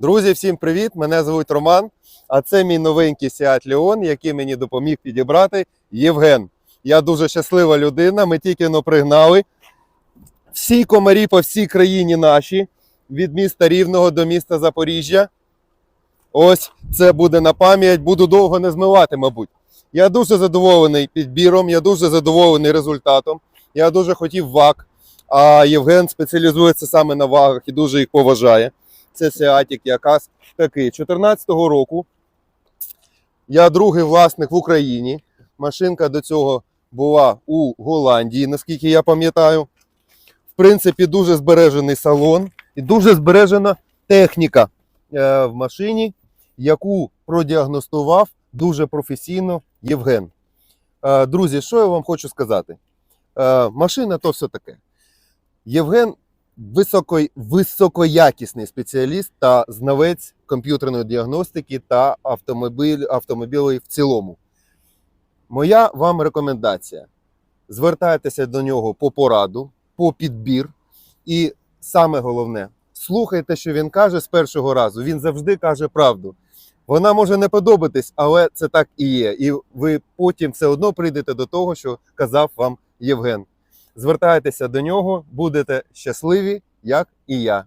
Друзі, всім привіт! Мене звуть Роман, а це мій новенький Seat Leon, який мені допоміг підібрати Євген. Я дуже щаслива людина. Ми тільки но пригнали. Всі комарі по всій країні наші, від міста Рівного до міста Запоріжжя. Ось це буде на пам'ять. Буду довго не змивати, мабуть. Я дуже задоволений підбіром, я дуже задоволений результатом. Я дуже хотів ВАК, а Євген спеціалізується саме на вагах і дуже їх поважає. Це Сеатік якраз такий. 14-го року. Я другий власник в Україні. Машинка до цього була у Голландії, наскільки я пам'ятаю. В принципі, дуже збережений салон і дуже збережена техніка е, в машині, яку продіагностував дуже професійно Євген. Е, Друзі, що я вам хочу сказати? Е, Машина то все таке. Євген високо, високоякісний спеціаліст та знавець комп'ютерної діагностики та автомобіль, автомобілів в цілому. Моя вам рекомендація: звертайтеся до нього по пораду, по підбір. І саме головне, слухайте, що він каже з першого разу. Він завжди каже правду. Вона може не подобатись, але це так і є. І ви потім все одно прийдете до того, що казав вам Євген. Звертайтеся до нього, будете щасливі, як і я.